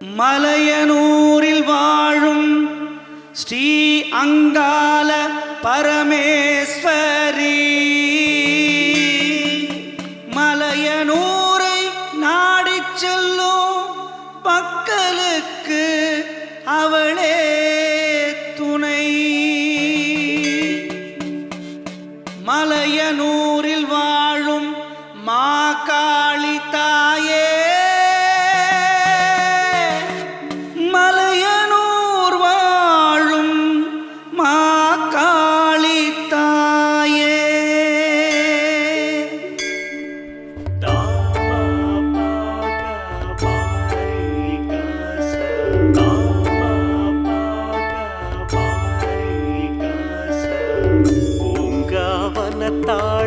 மலையனூரில் வாழும் ஸ்ரீ அங்கால பரமே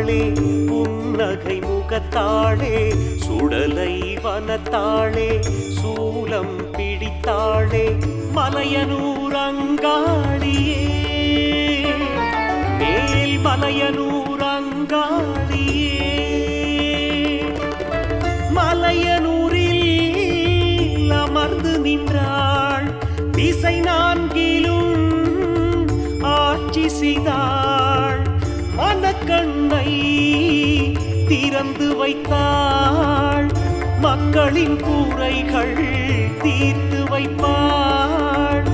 பூங்காவனத்தாளே புன்னகை முகத்தாளே சுடலை வனத்தாளே சூலம் பிடித்தாளே மலையனூர் அங்காளியே. மேல் மலையனூர் அங்காளியே. மலையனூரில் அமர்ந்து நின்றாள் திசை நான்கிலும் ஆட்சி செய்தாள் மனக்கண்ணை திறந்து வைத்தாள். மக்களின் கூரைகள் தீர்த்து வைப்பாள்.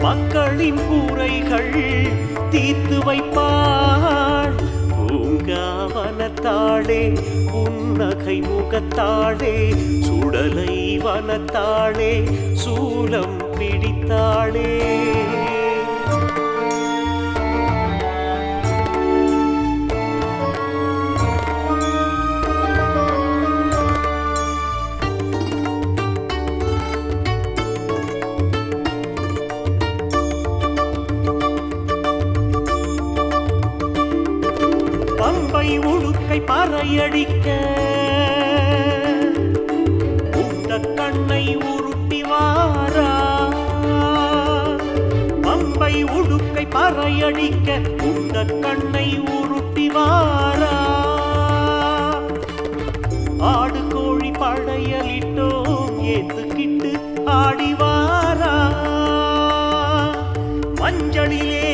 மக்களின் கூரைகள் தீர்த்து வைப்பாள். பூங்காவனத்தாளே புன்னகை முகத்தாளே சுடலை வனத்தாளே சூலம் பிடித்தாளே. உழுக்கை பறையடிக்க. உண்ட கண்ணை உருட்டி வாரா. பம்பை உடுக்கை பறையடிக்க உண்ட கண்ணை உருட்டி வாரா. ஆடு கோழி படையலிட்டோம் ஏத்துக்கிட்டு ஆடிவாரா மஞ்சளிலே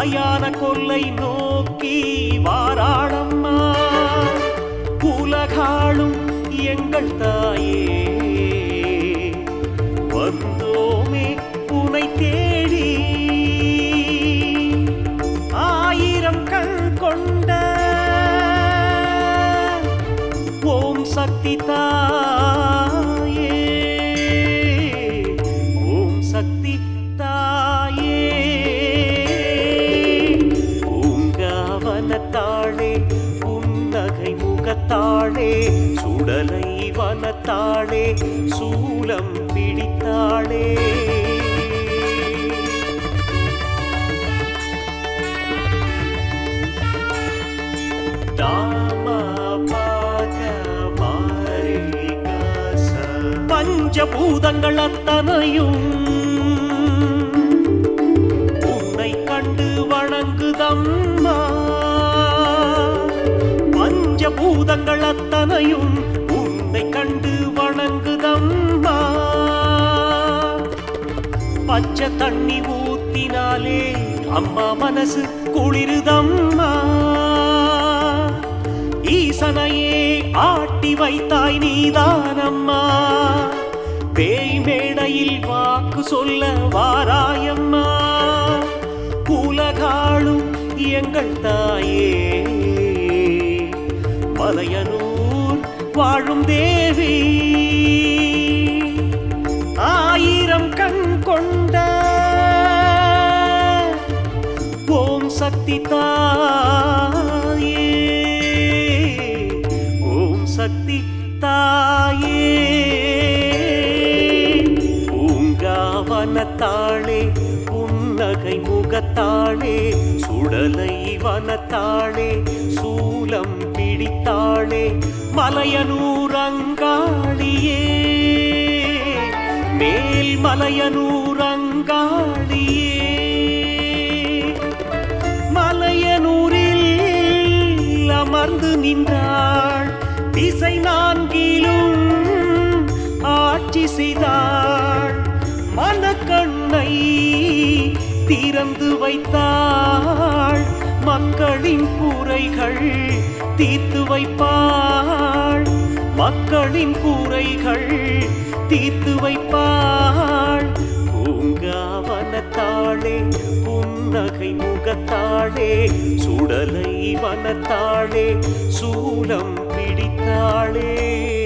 மயான கொல்லை நோக்கி வாராளம்மா. உலகாளும் எங்கள் தாயே. வந்தோமே உனை தேடி. ஆயிரம் கண் கொண்ட ஓம் சக்தி தாயே பிடித்தாளே சூலம் பிடித்தாளே. பஞ்சபூதங்கள் அத்தனையும் உன்னை கண்டு வணங்குதம்மா. பஞ்சபூதங்கள் அத்தனையும் உன்னை கண்டு பச்சை தண்ணி ஊத்தினாலே அம்மா மனசு குளிருதம்மா. ஈசனையே ஆட்டி வைத்தாய் நீதானம்மா. பேய் மேடையில் வாக்கு சொல்ல வாராயம்மா. உலகாளும் எங்கள் தாயே. மலையனூர் வாழும் தேவி. கொண்ட ஓம் சக்தி தாயே. ஓம் சக்தி தாயே. பூங்காவனத்தாளே புன்னகை முகத்தாளே சுடலை வனத்தாளே சூலம் பிடித்தாளே மலையனூரங்காளியே மேல் மலையனூரங்காளியே மலையனூரில் அமர்ந்து நின்றாள். திசை நான்கிலும் ஆட்சி செய்தாள். மனக்கண்ணை திறந்து வைத்தாள். மக்களின் கூரைகள் தீர்த்து வைப்பாள். மக்களின் கூரைகள் தீர்த்து வைப்பாள். பூங்காவனத்தாளே புன்னகை முகத்தாளே சுடலை வனத்தாளே சூலம் பிடித்தாளே.